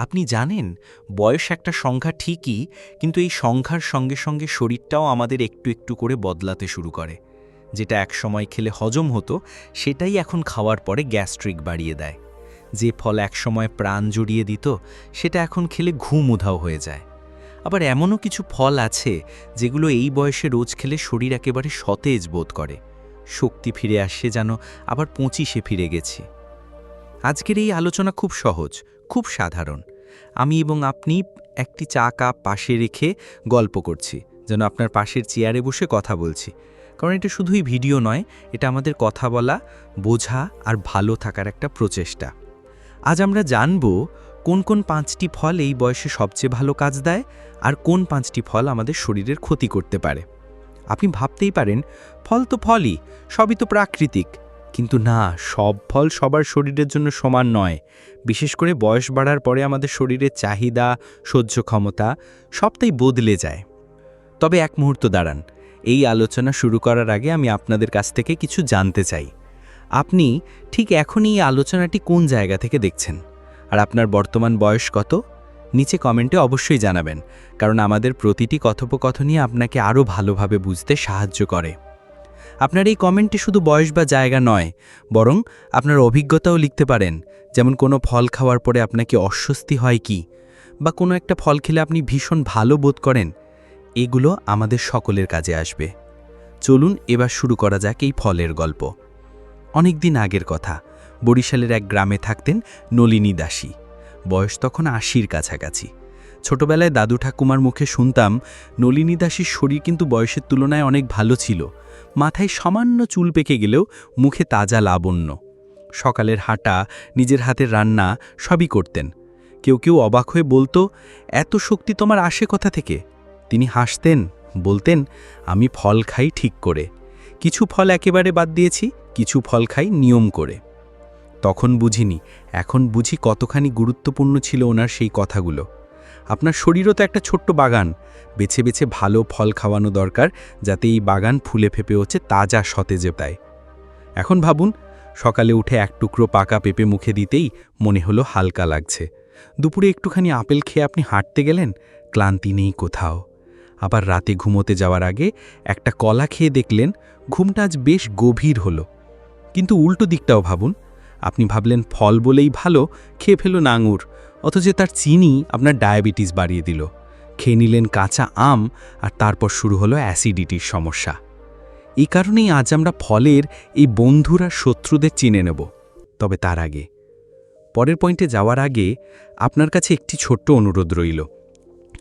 আপনি জানেন, বয়স একটা সংখ্যা ঠিকই, কিন্তু এই সংখ্যার সঙ্গে সঙ্গে শরীরটাও আমাদের একটু একটু করে বদলাতে শুরু করে। যেটা এক সময় খেলে হজম হতো, সেটাই এখন খাওয়ার পরে গ্যাস্ট্রিক বাড়িয়ে দেয়। যে ফল এক সময় প্রাণ জড়িয়ে দিত, সেটা এখন খেলে ঘুম উধাও হয়ে যায়। আবার এমনও কিছু ফল আছে, যেগুলো এই বয়সে রোজ খেলে শরীর একেবারে সতেজ বোধ করে। শক্তি ফিরে আসে যেন আবার পঁচিশে ফিরে গেছি। আজকের এই আলোচনা খুব সহজ, খুব সাধারণ। আমি এবং আপনি একটি চা কাপ পাশে রেখে গল্প করছি, যেন আপনার পাশের চেয়ারে বসে কথা বলছি। কারণ এটা শুধুই ভিডিও নয়, এটা আমাদের কথা বলা, বোঝা আর ভালো থাকার একটা প্রচেষ্টা। আজ আমরা জানব, কোন কোন পাঁচটি ফল এই বয়সে সবচেয়ে ভালো কাজ দেয় আর কোন পাঁচটি ফল আমাদের শরীরের ক্ষতি করতে পারে। আপনি ভাবতেই পারেন, ফল তো ফলই, সবই তো প্রাকৃতিক। কিন্তু না, সব ফল সবার শরীরের জন্য সমান নয়। বিশেষ করে বয়স বাড়ার পরে আমাদের শরীরের চাহিদা, সহ্য ক্ষমতা, সবটাই বদলে যায়। তবে এক মুহূর্ত দাঁড়ান, এই আলোচনা শুরু করার আগে আমি আপনাদের কাছ থেকে কিছু জানতে চাই। আপনি ঠিক এখনই এই আলোচনাটি কোন জায়গা থেকে দেখছেন? আর আপনার বর্তমান বয়স কত? নিচে কমেন্টে অবশ্যই জানাবেন, কারণ আমাদের প্রতিটি কথোপকথনই আপনাকে আরও ভালোভাবে বুঝতে সাহায্য করে। আপনার এই কমেন্টে শুধু বয়স বা জায়গা নয়, বরং আপনার অভিজ্ঞতাও লিখতে পারেন। যেমন কোনো ফল খাওয়ার পরে আপনাকে অস্বস্তি হয় কি? বা কোনো একটা ফল খেলে আপনি ভীষণ ভালো বোধ করেন? এগুলো আমাদের সকলের কাজে আসবে। চলুন এবার শুরু করা যাক এই ফলের গল্প। অনেক দিন আগের কথা, বরিশালের এক গ্রামে থাকতেন নলিনী দাসী। বয়স তখন আশির কাছাকাছি। ছোটবেলায় দাদু ঠাকুমার মুখে শুনতাম, নলিনী দাসীর শরীর কিন্তু বয়সের তুলনায় অনেক ভালো ছিল। মাথায় সামান্য চুল পেকে গেলেও মুখে তাজা লাবণ্য। সকালের হাঁটা, নিজের হাতের রান্না সবই করতেন। কেউ কেউ অবাক হয়ে বলতো, এত শক্তি তোমার আসে কথা থেকে? তিনি হাসতেন, বলতেন, আমি ফল খাই ঠিক করে। কিছু ফল একেবারে বাদ দিয়েছি, কিছু ফল খাই নিয়ম করে। তখন বুঝিনি, এখন বুঝি কতখানি গুরুত্বপূর্ণ ছিল ওনার সেই কথাগুলো। আপনার শরীরও তো একটা ছোট্ট বাগান। বেছে বেছে ভালো ফল খাওয়ানো দরকার, যাতে এই বাগান ফুলে ফেপে হচ্ছে তাজা সতেজে পায় এখন ভাবুন, সকালে উঠে এক টুকরো পাকা পেঁপে মুখে দিতেই মনে হলো হালকা লাগছে। দুপুরে একটুখানি আপেল খেয়ে আপনি হাঁটতে গেলেন, ক্লান্তি নেই কোথাও। আবার রাতে ঘুমোতে যাওয়ার আগে একটা কলা খেয়ে দেখলেন ঘুমটা আজ বেশ গভীর হলো। কিন্তু উল্টো দিকটাও ভাবুন, আপনি ভাবলেন ফল বলেই ভালো, খেয়ে ফেলো আঙুর। অথচ তার চিনি আপনার ডায়াবেটিস বাড়িয়ে দিল। খেয়ে নিলেন কাঁচা আম আর তারপর শুরু হলো অ্যাসিডিটির সমস্যা। এই কারণেই আজ আমরা ফলের এই বন্ধুরা শত্রুদের চিনে নেব। তবে তার আগে, পরের পয়েন্টে যাওয়ার আগে আপনার কাছে একটি ছোট্ট অনুরোধ রইল।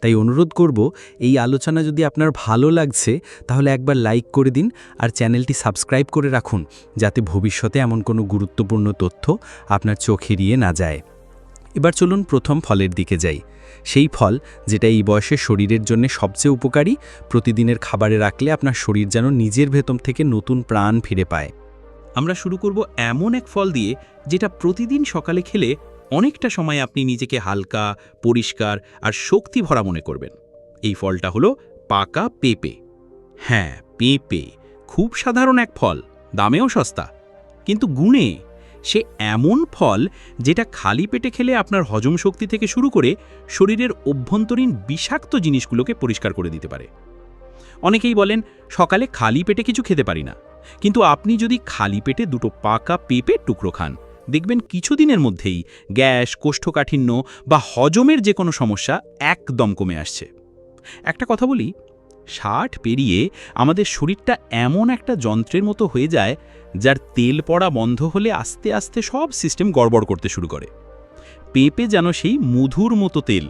তাই অনুরোধ করব, এই আলোচনা যদি আপনার ভালো লাগছে, তাহলে একবার লাইক করে দিন আর চ্যানেলটি সাবস্ক্রাইব করে রাখুন, যাতে ভবিষ্যতে এমন কোনো গুরুত্বপূর্ণ তথ্য আপনার চোখ এড়িয়ে না যায়। এবার চলুন প্রথম ফলের দিকে যাই। সেই ফল যেটা এই বয়সে শরীরের জন্য সবচেয়ে উপকারী, প্রতিদিনের খাবারে রাখলে আপনার শরীর যেন নিজের ভেতম থেকে নতুন প্রাণ ফিরে পায়। আমরা শুরু করব এমন এক ফল দিয়ে, যেটা প্রতিদিন সকালে খেলে অনেকটা সময় আপনি নিজেকে হালকা, পরিষ্কার আর শক্তি ভরা মনে করবেন। এই ফলটা হলো পাকা পেঁপে। হ্যাঁ পেঁপে খুব সাধারণ এক ফল, দামেও সস্তা। কিন্তু গুণে সে এমন ফল যেটা খালি পেটে খেলে আপনার হজম শক্তি থেকে শুরু করে শরীরের অভ্যন্তরীণ বিষাক্ত জিনিসগুলোকে পরিষ্কার করে দিতে পারে। অনেকেই বলেন, সকালে খালি পেটে কিছু খেতে পারি না। কিন্তু আপনি যদি খালি পেটে দুটো পাকা পেঁপের টুকরো খান দেখবেন কিছুদিনের মধ্যেই গ্যাস, কোষ্ঠকাঠিন্য বা হজমের যে কোনো সমস্যা একদম কমে আসছে। একটা কথা বলি ষাট পেরিয়ে আমাদের শরীরটা এমন একটা যন্ত্রের মতো হয়ে যায় যার তেল পড়া বন্ধ হলে আস্তে আস্তে সব সিস্টেম গড়বড় করতে শুরু করে। পেঁপে যেন সেই মধুর মতো তেল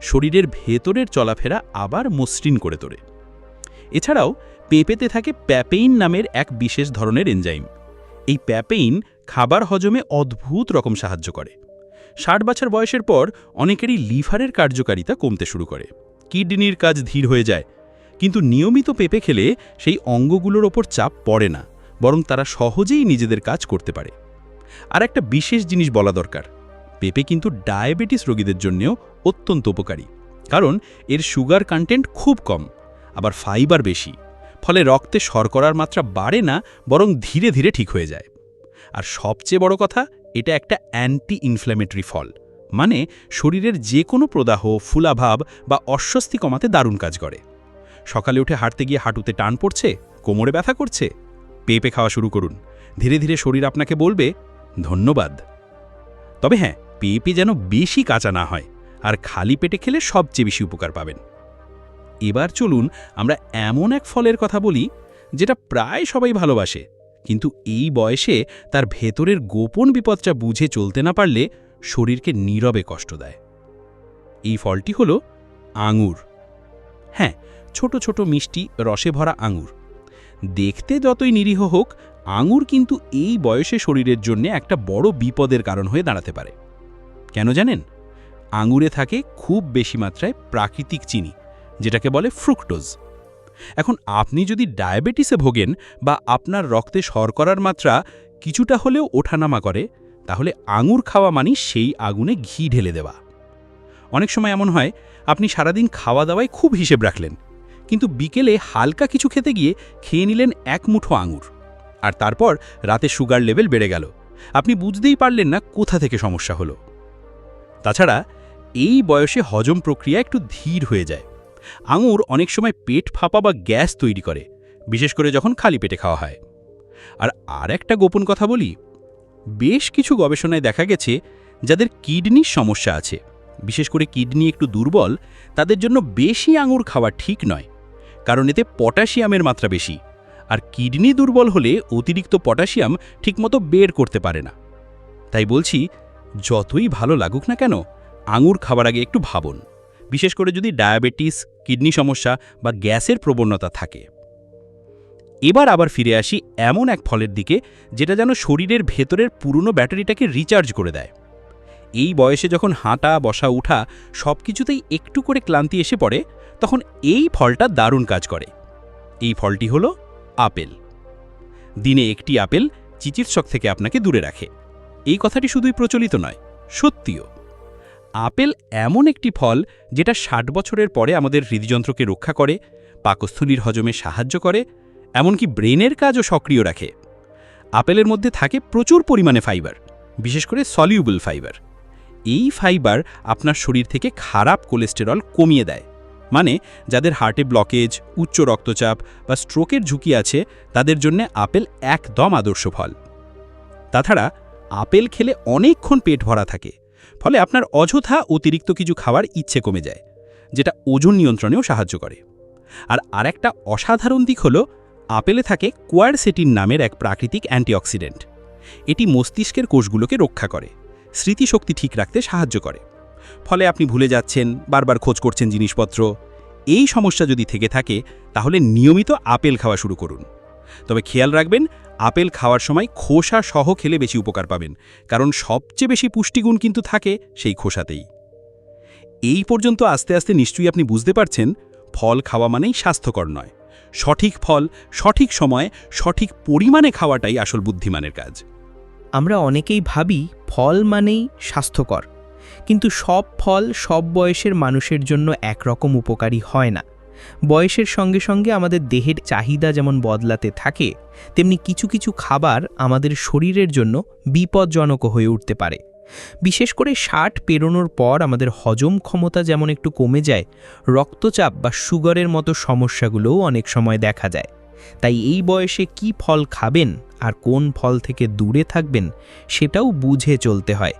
শরীরের ভেতরের চলাফেরা আবার মসৃণ করে তোলে। এছাড়াও পেঁপেতে থাকে প্যাপেইন নামের এক বিশেষ ধরনের এনজাইম। এই প্যাপেইন খাবার হজমে অদ্ভুত রকম সাহায্য করে। ষাট বছর বয়সের পর অনেকেরই লিভারের কার্যকারিতা কমতে শুরু করে। কিডনির কাজ ধীর হয়ে যায়। কিন্তু নিয়মিত পেঁপে খেলে সেই অঙ্গগুলোর ওপর চাপ পড়ে না, বরং তারা সহজেই নিজেদের কাজ করতে পারে। আর একটা বিশেষ জিনিস বলা দরকার, পেঁপে কিন্তু ডায়াবেটিস রোগীদের জন্যেও অত্যন্ত উপকারী। কারণ এর সুগার কন্টেন্ট খুব কম, আবার ফাইবার বেশি, ফলে রক্তে শর্করার মাত্রা বাড়ে না, বরং ধীরে ধীরে ঠিক হয়ে যায়। আর সবচেয়ে বড় কথা, এটা একটা অ্যান্টি ইনফ্ল্যামেটরি ফল। মানে শরীরের যে কোনো প্রদাহ, ফুলাভাব বা অস্বস্তি কমাতে দারুণ কাজ করে। সকালে উঠে হাঁটতে গিয়ে হাঁটুতে টান পড়ছে, কোমরে ব্যথা করছে, পেঁপে খাওয়া শুরু করুন। ধীরে ধীরে শরীর আপনাকে বলবে, ধন্যবাদ। তবে হ্যাঁ পেঁপে যেন বেশি কাঁচা না হয়, আর খালি পেটে খেলে সবচেয়ে বেশি উপকার পাবেন। এবার চলুন আমরা এমন এক ফলের কথা বলি, যেটা প্রায় সবাই ভালোবাসে। কিন্তু এই বয়সে তার ভেতরের গোপন বিপদটা বুঝে চলতে না পারলে শরীরকে নীরবে কষ্ট দেয়। এই ফলটি হল আঙুর। হ্যাঁ ছোট ছোট মিষ্টি রসে ভরা আঙুর। দেখতে যতই নিরীহ হোক, আঙুর কিন্তু এই বয়সে শরীরের জন্য একটা বড় বিপদের কারণ হয়ে দাঁড়াতে পারে। কেন জানেন? আঙুরে থাকে খুব বেশি মাত্রায় প্রাকৃতিক চিনি, যেটাকে বলে ফ্রুক্টোজ। এখন আপনি যদি ডায়াবেটিসে ভোগেন বা আপনার রক্তে শর্করার মাত্রা কিছুটা হলেও ওঠানামা করে, তাহলে আঙুর খাওয়া মানি সেই আগুনে ঘি ঢেলে দেওয়া। অনেক সময় এমন হয়, আপনি সারাদিন খাওয়া দাওয়ায় খুব হিসেব রাখলেন, কিন্তু বিকেলে হালকা কিছু খেতে গিয়ে খেয়ে নিলেন এক মুঠো আঙুর। আর তারপর রাতে সুগার লেভেল বেড়ে গেল। আপনি বুঝতেই পারলেন না কোথা থেকে সমস্যা হলো। তাছাড়া, এই বয়সে হজম প্রক্রিয়া একটু ধীর হয়ে যায়। আঙুর অনেক সময় পেট ফাঁপা বা গ্যাস তৈরি করে, বিশেষ করে যখন খালি পেটে খাওয়া হয়। আর আর একটা গোপন কথা বলি, বেশ কিছু গবেষণায় দেখা গেছে যাদের কিডনির সমস্যা আছে, বিশেষ করে কিডনি একটু দুর্বল, তাদের জন্য বেশি আঙুর খাওয়া ঠিক নয়, কারণ এতে পটাশিয়ামের মাত্রা বেশি। আর কিডনি দুর্বল হলে অতিরিক্ত পটাশিয়াম ঠিকমতো বের করতে পারে না। তাই বলছি, যতই ভালো লাগুক না কেন, আঙুর খাবার আগে একটু ভাবুন। বিশেষ করে যদি ডায়াবেটিস, কিডনি সমস্যা বা গ্যাসের প্রবণতা থাকে। এবার আবার ফিরে আসি এমন এক ফলের দিকে, যেটা যেন শরীরের ভেতরের পুরনো ব্যাটারিটাকে রিচার্জ করে দেয়। এই বয়সে যখন হাঁটা, বসা, উঠা সব কিছুতেই একটু করে ক্লান্তি এসে পড়ে, তখন এই ফলটা দারুণ কাজ করে। এই ফলটি হলো আপেল। দিনে একটি আপেল চিকিৎসক থেকে আপনাকে দূরে রাখে। এই কথাটি শুধুই প্রচলিত নয়, সত্যিও। আপেল এমন একটি ফল যেটা ষাট বছরের পরে আমাদের হৃদযন্ত্রকে রক্ষা করে, পাকস্থলীর হজমে সাহায্য করে, এমনকি ব্রেনের কাজও সক্রিয় রাখে। আপেলের মধ্যে থাকে প্রচুর পরিমাণে ফাইবার, বিশেষ করে সলিউবল ফাইবার। এই ফাইবার আপনার শরীর থেকে খারাপ কোলেস্টেরল কমিয়ে দেয়। মানে যাদের হার্টে ব্লকেজ, উচ্চ রক্তচাপ বা স্ট্রোকের ঝুঁকি আছে, তাদের জন্য আপেল একদম আদর্শ ফল। তাছাড়া, আপেল খেলে অনেকক্ষণ পেট ভরা থাকে। ফলে আপনার অযথা অতিরিক্ত কিছু খাওয়ার ইচ্ছে কমে যায়, যেটা ওজন নিয়ন্ত্রণেও সাহায্য করে। আর আরেকটা অসাধারণ দিক হল, আপেলে থাকে কোয়ারসেটিন নামের এক প্রাকৃতিক অ্যান্টিঅক্সিডেন্ট। এটি মস্তিষ্কের কোষগুলোকে রক্ষা করে, স্মৃতিশক্তি ঠিক রাখতে সাহায্য করে। ফলে আপনি ভুলে যাচ্ছেন, বারবার খোঁজ করছেন জিনিসপত্র। এই সমস্যা যদি থেকে থাকে, তাহলে নিয়মিত আপেল খাওয়া শুরু করুন। তবে খেয়াল রাখবেন আপেল খাওয়ার সময় খোসা সহ খেলে বেশি উপকার পাবেন, কারণ সবচেয়ে বেশি পুষ্টিগুণ কিন্তু থাকে সেই খোসাতেই। এই পর্যন্ত আস্তে আস্তে নিশ্চয়ই আপনি বুঝতে পারছেন, ফল খাওয়া মানেই স্বাস্থ্যকর নয়। সঠিক ফল, সঠিক সময়ে, সঠিক পরিমাণে খাওয়াটাই আসল বুদ্ধিমানের কাজ। আমরা অনেকেই ভাবি ফল মানেই স্বাস্থ্যকর, কিন্তু সব ফল সব বয়সের মানুষের জন্য একরকম উপকারী হয় না। বয়সের সঙ্গে সঙ্গে আমাদের দেহের চাহিদা যেমন বদলাতে থাকে, তেমনি কিছু কিছু খাবার আমাদের শরীরের জন্য বিপজ্জনকও হয়ে উঠতে পারে। বিশেষ করে ষাট পেরোনোর পর আমাদের হজম ক্ষমতা যেমন একটু কমে যায়, রক্তচাপ বা সুগারের মতো সমস্যাগুলোও অনেক সময় দেখা যায়। তাই এই বয়সে কি ফল খাবেন আর কোন ফল থেকে দূরে থাকবেন সেটাও বুঝে চলতে হয়।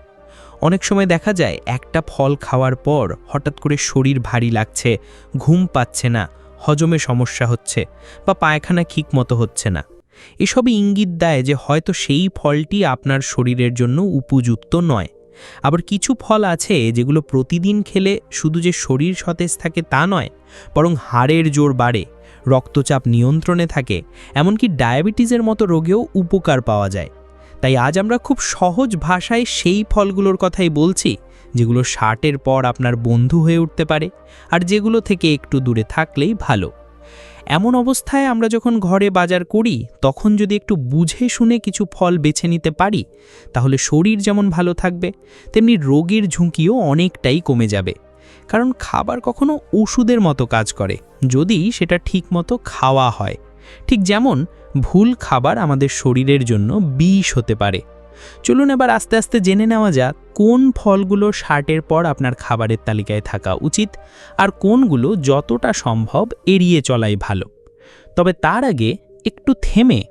অনেক সময় দেখা যায় একটা ফল খাওয়ার পর হঠাৎ করে শরীর ভারী লাগছে, ঘুম পাচ্ছে না, হজমে সমস্যা হচ্ছে বা পায়খানা ঠিক মতো হচ্ছে না। এসবই ইঙ্গিত দেয় যে হয়তো সেই ফলটি আপনার শরীরের জন্য উপযুক্ত নয়। আবার কিছু ফল আছে যেগুলো প্রতিদিন খেলে শুধু যে শরীর সতেজ থাকে তা নয়, বরং হাড়ের জোর বাড়ে, রক্তচাপ নিয়ন্ত্রণে থাকে, এমনকি ডায়াবেটিসের মতো রোগেও উপকার পাওয়া যায়। তাই আজ আমরা খুব সহজ ভাষায় সেই ফলগুলোর কথাই বলছি, যেগুলো ষাটের পর আপনার বন্ধু হয়ে উঠতে পারে আর যেগুলো থেকে একটু দূরে থাকলেই ভালো। এমন অবস্থায় আমরা যখন ঘরে বাজার করি, তখন যদি একটু বুঝে শুনে কিছু ফল বেছে নিতে পারি, তাহলে শরীর যেমন ভালো থাকবে, তেমনি রোগের ঝুঁকিও অনেকটাই কমে যাবে। কারণ খাবার কখনো ওষুধের মতো কাজ করে, যদি সেটা ঠিকমতো খাওয়া হয়। ঠিক যেমন ভুল খাবার আমাদের শরীরের জন্য বিষ হতে পারে। চলুন এবার আস্তে আস্তে জেনে নেওয়া যাক কোন ফলগুলো ষাটের পর আপনার খাবারের তালিকায় থাকা উচিত আর কোনগুলো যতটা সম্ভব এড়িয়ে চলাই ভালো। তবে তার আগে একটু থেমে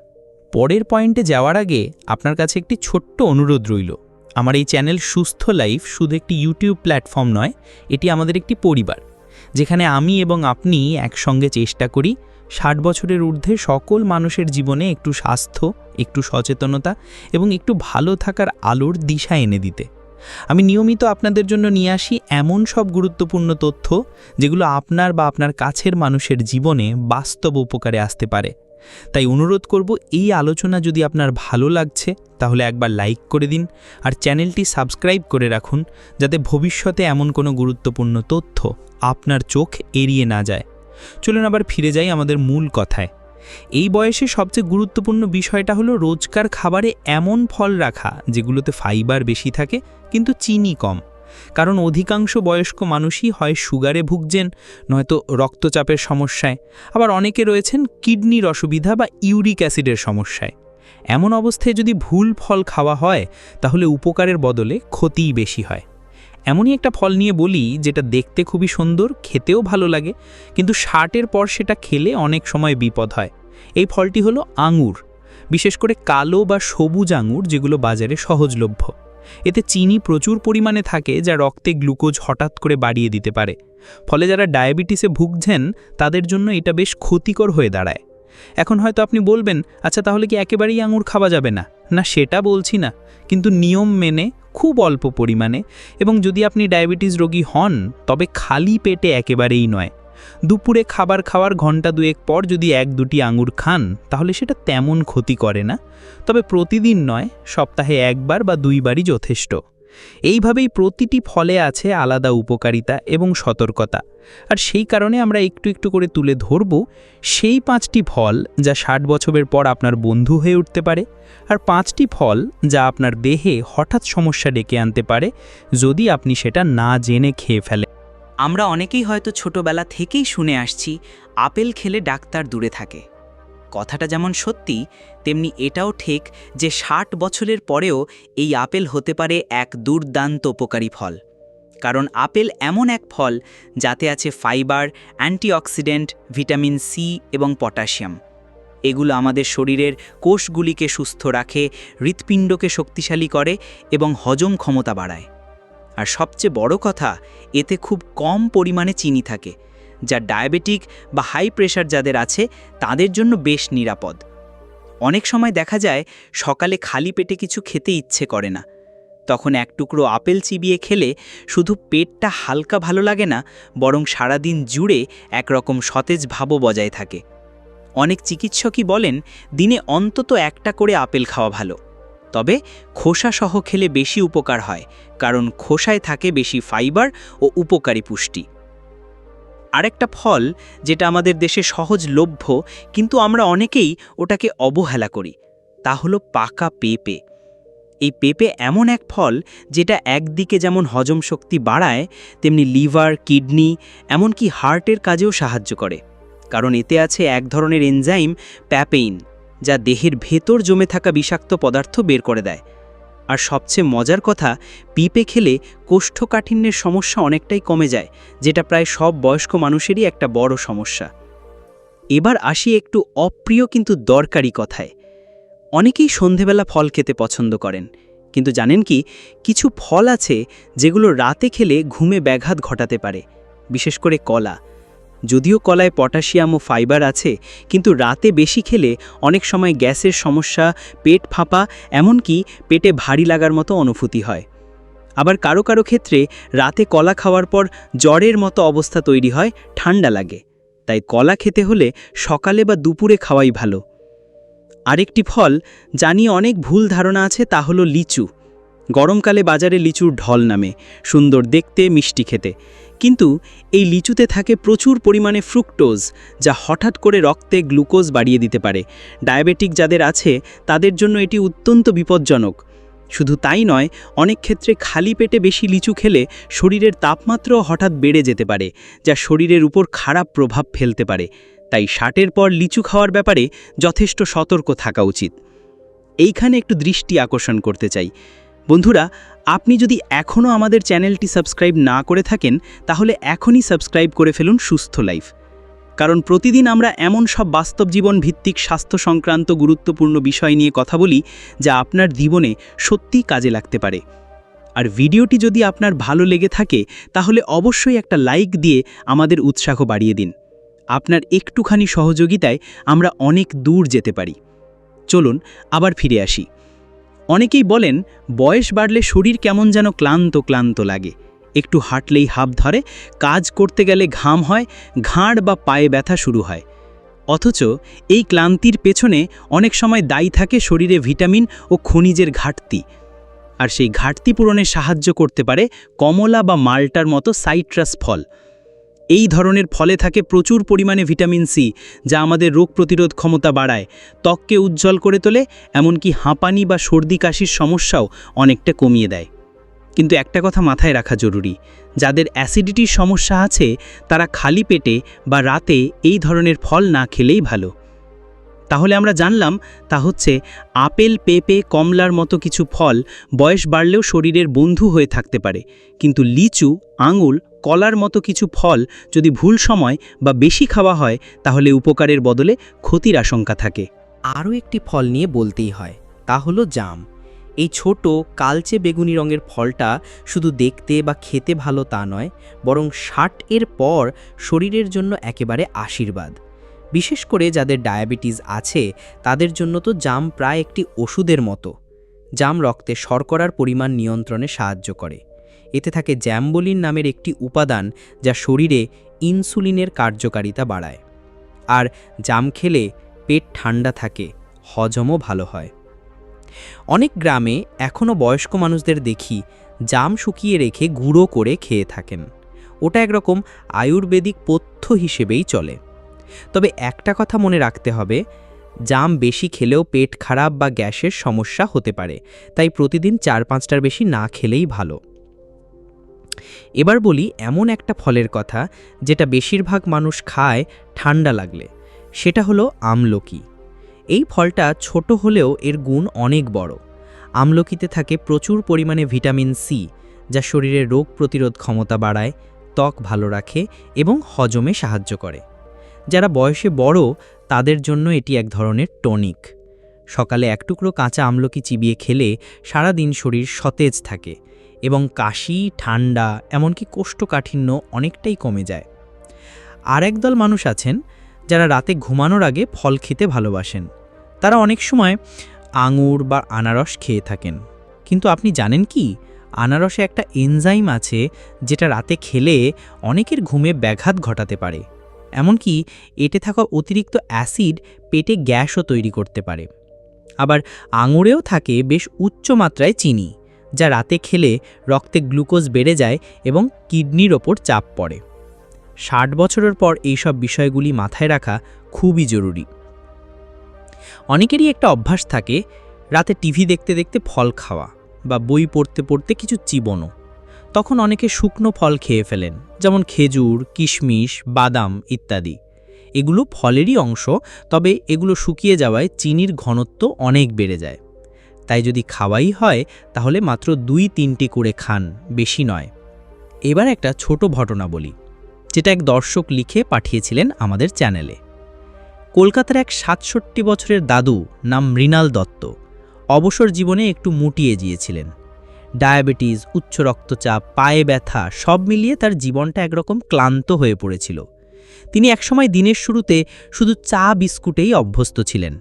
পরের পয়েন্টে যাওয়ার আগে আপনার কাছে একটি ছোট্ট অনুরোধ রইল। আমার এই চ্যানেল সুস্থ লাইফ শুধু একটি ইউটিউব প্ল্যাটফর্ম নয়, এটি আমাদের একটি পরিবার, যেখানে আমি এবং আপনি একসঙ্গে চেষ্টা করি ষাট বছরের ঊর্ধ্বে সকল মানুষের জীবনে একটু স্বাস্থ্য, একটু সচেতনতা এবং একটু ভালো থাকার আলোর দিশা এনে দিতে। আমি নিয়মিত আপনাদের জন্য নিয়ে আসি এমন সব গুরুত্বপূর্ণ তথ্য যেগুলো আপনার বা আপনার কাছের মানুষের জীবনে বাস্তব উপকারে আসতে পারে। তাই অনুরোধ করব, এই আলোচনা যদি আপনার ভালো লাগছে, তাহলে একবার লাইক করে দিন আর চ্যানেলটি সাবস্ক্রাইব করে রাখুন যাতে ভবিষ্যতে এমন কোনো গুরুত্বপূর্ণ তথ্য আপনার চোখ এড়িয়ে না যায়। চলুন আবার ফিরে যাই আমাদের মূল কথায়। এই বয়সে সবচেয়ে গুরুত্বপূর্ণ বিষয়টা হলো রোজকার খাবারে এমন ফল রাখা, যেগুলোতে ফাইবার বেশি থাকে, কিন্তু চিনি কম। কারণ অধিকাংশ বয়স্ক মানুষই হয় সুগারে ভুগছেন, নয়তো রক্তচাপের সমস্যায়। আবার অনেকে রয়েছেন কিডনির অসুবিধা বা ইউরিক অ্যাসিডের সমস্যায়। এমন অবস্থায় যদি ভুল ফল খাওয়া হয়, তাহলে উপকারের বদলে ক্ষতিই বেশি হয়। এমনই একটা ফল নিয়ে বলি যেটা দেখতে খুবই সুন্দর, খেতেও ভালো লাগে, কিন্তু ষাটের পর সেটা খেলে অনেক সময় বিপদ হয়। এই ফলটি হলো আঙুর, বিশেষ করে কালো বা সবুজ আঙুর যেগুলো বাজারে সহজলভ্য। এতে চিনি প্রচুর পরিমাণে থাকে যা রক্তে গ্লুকোজ হঠাৎ করে বাড়িয়ে দিতে পারে। ফলে যারা ডায়াবেটিসে ভুগছেন, তাদের জন্য এটা বেশ ক্ষতিকর হয়ে দাঁড়ায়। এখন হয়তো আপনি বলবেন আচ্ছা তাহলে কি একেবারেই আঙুর খাওয়া যাবে না? না, সেটা বলছি না। কিন্তু নিয়ম মেনে খুব অল্প পরিমাণে এবং যদি আপনি ডায়াবেটিস রোগী হন, তবে খালি পেটে একেবারেই নয়। দুপুরে খাবার খাওয়ার ঘণ্টা দুয়েক পর যদি এক দুটি আঙুর খান, তাহলে সেটা তেমন ক্ষতি করে না। তবে প্রতিদিন নয়, সপ্তাহে একবার বা দুইবারই যথেষ্ট। এইভাবেই প্রতিটি ফলে আছে আলাদা উপকারিতা এবং সতর্কতা। আর সেই কারণে আমরা একটু একটু করে তুলে ধরব সেই পাঁচটি ফল যা ষাট বছরের পর আপনার বন্ধু হয়ে উঠতে পারে আর পাঁচটি ফল যা আপনার দেহে হঠাৎ সমস্যা ডেকে আনতে পারে যদি আপনি সেটা না জেনে খেয়ে ফেলেন। আমরা অনেকেই হয়তো ছোটবেলা থেকেই শুনে আসছি, আপেল খেলে ডাক্তার দূরে থাকে। কথাটা যেমন সত্যি, তেমনি এটাও ঠিক যে ষাট বছরের পরেও এই আপেল হতে পারে এক দুর্দান্ত উপকারী ফল। কারণ আপেল এমন এক ফল যাতে আছে ফাইবার, অ্যান্টিঅক্সিডেন্ট, ভিটামিন সি এবং পটাশিয়াম। এগুলো আমাদের শরীরের কোষগুলিকে সুস্থ রাখে, হৃৎপিণ্ডকে শক্তিশালী করে এবং হজম ক্ষমতা বাড়ায়। আর সবচেয়ে বড় কথা, এতে খুব কম পরিমাণে চিনি থাকে। যা ডায়াবেটিক বা হাই প্রেশার যাদের আছে, তাদের জন্য বেশ নিরাপদ। অনেক সময় দেখা যায়, সকালে খালি পেটে কিছু খেতে ইচ্ছে করে না। তখন এক টুকরো আপেল চিবিয়ে খেলে শুধু পেটটা হালকা ভালো লাগে না, বরং সারাদিন জুড়ে একরকম সতেজ ভাবও বজায় থাকে। অনেক চিকিৎসকই বলেন, দিনে অন্তত একটা করে আপেল খাওয়া ভালো। তবে খোসা সহ খেলে বেশি উপকার হয়, কারণ খোসায় থাকে বেশি ফাইবার ও উপকারী পুষ্টি। আরেকটা ফল যেটা আমাদের দেশে সহজলভ্য কিন্তু আমরা অনেকেই ওটাকে অবহেলা করি, তা হলো পাকা পেঁপে। এই পেঁপে এমন এক ফল যেটা একদিকে যেমন হজম শক্তি বাড়ায়, তেমনি লিভার, কিডনি, এমনকি হার্টের কাজেও সাহায্য করে। কারণ এতে আছে এক ধরনের এনজাইম, প্যাপেইন, যা দেহের ভেতর জমে থাকা বিষাক্ত পদার্থ বের করে দেয়। আর সবচেয়ে মজার কথা, পিপে খেলে কোষ্ঠকাঠিন্যের সমস্যা অনেকটাই কমে যায়, যেটা প্রায় সব বয়স্ক মানুষেরই একটা বড় সমস্যা। এবার আসি একটু অপ্রিয় কিন্তু দরকারি কথায়। অনেকেই সন্ধেবেলা ফল খেতে পছন্দ করেন, কিন্তু জানেন কি, কিছু ফল আছে যেগুলো রাতে খেলে ঘুমে ব্যাঘাত ঘটাতে পারে, বিশেষ করে কলা। যদিও কলায় পটাশিয়াম ও ফাইবার আছে, কিন্তু রাতে বেশি খেলে অনেক সময় গ্যাসের সমস্যা, পেট ফাঁপা, এমনকি পেটে ভারী লাগার মতো অনুভূতি হয়। আবার কারও কারও ক্ষেত্রে রাতে কলা খাওয়ার পর জ্বরের মতো অবস্থা তৈরি হয়, ঠান্ডা লাগে। তাই কলা খেতে হলে সকালে বা দুপুরে খাওয়াই ভালো। আরেকটি ফল জানি অনেক ভুল ধারণা আছে তা হলো লিচু। গরমকালে বাজারে লিচুর ঢল নামে, সুন্দর দেখতে, মিষ্টি খেতে। কিন্তু এই লিচুতে থাকে প্রচুর পরিমাণে ফ্রুক্টোজ, যা হঠাৎ করে রক্তে গ্লুকোজ বাড়িয়ে দিতে পারে। ডায়াবেটিক যাদের আছে, তাদের জন্য এটি অত্যন্ত বিপজ্জনক। শুধু তাই নয়, অনেক ক্ষেত্রে খালি পেটে বেশি লিচু খেলে শরীরের তাপমাত্রাও হঠাৎ বেড়ে যেতে পারে, যা শরীরের উপর খারাপ প্রভাব ফেলতে পারে। তাই ষাটের পর লিচু খাওয়ার ব্যাপারে যথেষ্ট সতর্ক থাকা উচিত। এইখানে একটু দৃষ্টি আকর্ষণ করতে চাই। বন্ধুরা, আপনি যদি এখনও আমাদের চ্যানেলটি সাবস্ক্রাইব না করে থাকেন, তাহলে এখনই সাবস্ক্রাইব করে ফেলুন সুস্থ লাইফ। কারণ প্রতিদিন আমরা এমন সব বাস্তব জীবন ভিত্তিক স্বাস্থ্য সংক্রান্ত গুরুত্বপূর্ণ বিষয় নিয়ে কথা বলি, যা আপনার জীবনে সত্যিই কাজে লাগতে পারে। আর ভিডিওটি যদি আপনার ভালো লেগে থাকে, তাহলে অবশ্যই একটা লাইক দিয়ে আমাদের উৎসাহ বাড়িয়ে দিন। আপনার একটুখানি সহযোগিতায় আমরা অনেক দূর যেতে পারি। চলুন, আবার ফিরে আসি। অনেকেই বলেন, বয়স বাড়লে শরীর কেমন যেন ক্লান্ত ক্লান্ত লাগে। একটু হাঁটলেই হাঁপ ধরে, কাজ করতে গেলে ঘাম হয়, ঘাড় বা পায়ে ব্যথা শুরু হয়। অথচ এই ক্লান্তির পেছনে অনেক সময় দায়ী থাকে শরীরে ভিটামিন ও খনিজের ঘাটতি। আর সেই ঘাটতি পূরণে সাহায্য করতে পারে কমলা বা মাল্টার মতো সাইট্রাস ফল। এই ধরনের ফলে থাকে প্রচুর পরিমাণে ভিটামিন সি, যা আমাদের রোগ প্রতিরোধ ক্ষমতা বাড়ায়। ত্বককে উজ্জ্বল করে তোলে, এমনকি হাঁপানি বা সর্দি কাশির সমস্যাও অনেকটা কমিয়ে দেয়। কিন্তু একটা কথা মাথায় রাখা জরুরি, যাদের অ্যাসিডিটির সমস্যা আছে, তারা খালি পেটে বা রাতে এই ধরনের ফল না খেলেই ভালো। তাহলে আমরা জানলাম, তা হচ্ছে আপেল, পেঁপে, কমলার মতো কিছু ফল বয়স বাড়লেও শরীরের বন্ধু হয়ে থাকতে পারে, কিন্তু লিচু আঙুল কলার মতো কিছু ফল যদি ভুল সময় বা বেশি খাওয়া হয়, তাহলে উপকারের বদলে ক্ষতির আশঙ্কা থাকে। আরও একটি ফল নিয়ে বলতেই হয়, তা হলো জাম। এই ছোট, কালচে বেগুনি রঙের ফলটা শুধু দেখতে বা খেতে ভালো তা নয়, বরং ষাট এর পর শরীরের জন্য একেবারে আশীর্বাদ। বিশেষ করে যাদের ডায়াবেটিস আছে, তাদের জন্য তো জাম প্রায় একটি ওষুধের মতো। জাম রক্তে শর্করার পরিমাণ নিয়ন্ত্রণে সাহায্য করে। এতে থাকে জ্যাম্বলিন নামের একটি উপাদান যা শরীরে ইনসুলিনের কার্যকারিতা বাড়ায়। আর জাম খেলে পেট ঠান্ডা থাকে, হজমও ভালো হয়। অনেক গ্রামে এখনও বয়স্ক মানুষদের দেখি জাম শুকিয়ে রেখে গুঁড়ো করে খেয়ে থাকেন। ওটা একরকম আয়ুর্বেদিক পথ্য হিসেবেই চলে। তবে একটা কথা মনে রাখতে হবে, জাম বেশি খেলেও পেট খারাপ বা গ্যাসের সমস্যা হতে পারে, তাই প্রতিদিন চার পাঁচটার বেশি না খেলেই ভালো। এবার বলি এমন একটা ফলের কথা যেটা বেশিরভাগ মানুষ খায় ঠান্ডা লাগলে, সেটা হলো আমলকি। এই ফলটা ছোট হলেও এর গুণ অনেক বড়। আমলকিতে থাকে প্রচুর পরিমাণে ভিটামিন সি যা শরীরের রোগ প্রতিরোধ ক্ষমতা বাড়ায়, ত্বক ভালো রাখে এবং হজমে সাহায্য করে। যারা বয়সে বড়, তাদের জন্য এটি এক ধরনের টনিক। সকালে এক টুকরো কাঁচা আমলকি চিবিয়ে খেলে সারা দিন শরীর সতেজ থাকে। এবং কাশি, ঠান্ডা, এমনকি কোষ্ঠকাঠিন্য অনেকটাই কমে যায়। আর একদল মানুষ আছেন, যারা রাতে ঘুমানোর আগে ফল খেতে ভালোবাসেন। তারা অনেক সময় আঙুর বা আনারস খেয়ে থাকেন। কিন্তু আপনি জানেন কি? আনারসে একটা এনজাইম আছে, যেটা রাতে খেলে অনেকের ঘুমে ব্যাঘাত ঘটাতে পারে। এমনকি এতে থাকা অতিরিক্ত অ্যাসিড পেটে গ্যাসও তৈরি করতে পারে। আবার আঙুরেও থাকে বেশ উচ্চ মাত্রায় চিনি। যা রাতে খেলে রক্তে গ্লুকোজ বেড়ে যায় এবং কিডনির ওপর চাপ পড়ে। ষাট বছরের পর এইসব বিষয়গুলি মাথায় রাখা খুবই জরুরি। অনেকেরই একটা অভ্যাস থাকে, রাতে টিভি দেখতে দেখতে ফল খাওয়া বা বই পড়তে পড়তে কিছু চিবনো। তখন অনেকে শুকনো ফল খেয়ে ফেলেন, যেমন খেজুর, কিশমিশ, বাদাম ইত্যাদি। এগুলো ফলেরই অংশ, তবে এগুলো শুকিয়ে যাওয়ায় চিনির ঘনত্ব অনেক বেড়ে যায়। তাই যদি খাওয়াই হয়, তাহলে মাত্র দুই তিনটি করে খান, বেশি নয়। এবার একটা ছোট ঘটনা বলি, যেটা এক দর্শক লিখে পাঠিয়েছিলেন আমাদের চ্যানেলে। কলকাতার এক সাতষট্টি বছরের দাদু নাম মৃণাল দত্ত অবসর জীবনে একটু মুটিয়ে গিয়েছিলেন। ডায়াবেটিস, উচ্চ রক্তচাপ, পায়ে ব্যথা, সব মিলিয়ে তার জীবনটা একরকম ক্লান্ত হয়ে পড়েছিল। তিনি একসময় দিনের শুরুতে শুধু চা বিস্কুটেই অভ্যস্ত ছিলেন।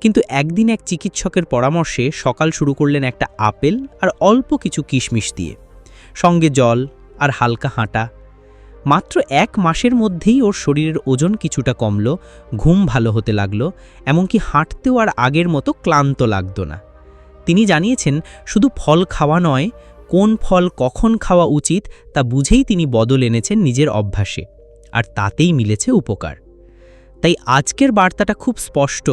কিন্তু একদিন এক চিকিৎসকের পরামর্শে সকাল শুরু করলেন একটা আপেল আর অল্প কিছু কিশমিশ দিয়ে। সঙ্গে জল আর হালকা হাঁটা। মাত্র এক মাসের মধ্যেই ওর শরীরের ওজন কিছুটা কমল, ঘুম ভালো হতে লাগল, এমনকি হাঁটতেও আর আগের মতো ক্লান্ত লাগতো না। তিনি জানিয়েছেন, শুধু ফল খাওয়া নয়, কোন ফল কখন খাওয়া উচিত তা বুঝেই তিনি বদল এনেছেন নিজের অভ্যাসে, আর তাতেই মিলেছে উপকার। তাই আজকের বার্তাটা খুব স্পষ্ট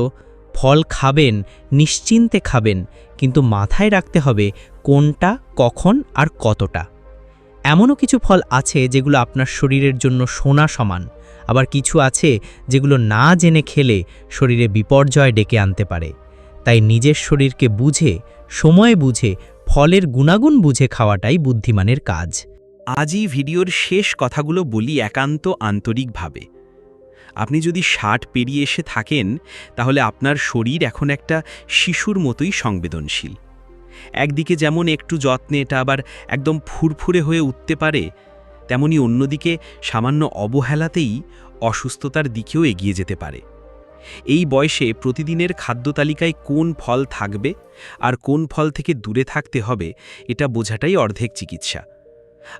ফল খাবেন, নিশ্চিন্তে খাবেন, কিন্তু মাথায় রাখতে হবে কোনটা, কখন আর কতটা। এমনও কিছু ফল আছে যেগুলো আপনার শরীরের জন্য সোনা সমান, আবার কিছু আছে যেগুলো না জেনে খেলে শরীরে বিপর্যয় ডেকে আনতে পারে। তাই নিজের শরীরকে বুঝে, সময় বুঝে, ফলের গুণাগুণ বুঝে খাওয়াটাই বুদ্ধিমানের কাজ। আজই ভিডিওর শেষ কথাগুলো বলি একান্ত আন্তরিকভাবে। আপনি যদি ষাট পেরিয়ে এসে থাকেন, তাহলে আপনার শরীর এখন একটা শিশুর মতোই সংবেদনশীল। একদিকে যেমন একটু যত্নে এটা আবার একদম ফুরফুরে হয়ে উঠতে পারে, তেমনি অন্যদিকে সামান্য অবহেলাতেই অসুস্থতার দিকেও এগিয়ে যেতে পারে। এই বয়সে প্রতিদিনের খাদ্য তালিকায় কোন ফল থাকবে আর কোন ফল থেকে দূরে থাকতে হবে, এটা বোঝাটাই অর্ধেক চিকিৎসা।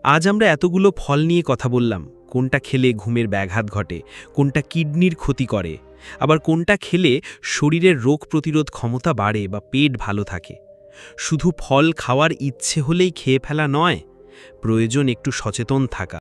আজ আমরা এতগুলো ফল নিয়ে কথা বললাম। কোনটা খেলে ঘুমের ব্যাঘাত ঘটে, কোনটা কিডনির ক্ষতি করে। আবার কোনটা খেলে শরীরের রোগ প্রতিরোধ ক্ষমতা বাড়ে বা পেট ভালো থাকে। শুধু ফল খাওয়ার ইচ্ছে হলেই খেয়ে ফেলা নয়, প্রয়োজন একটু সচেতন থাকা।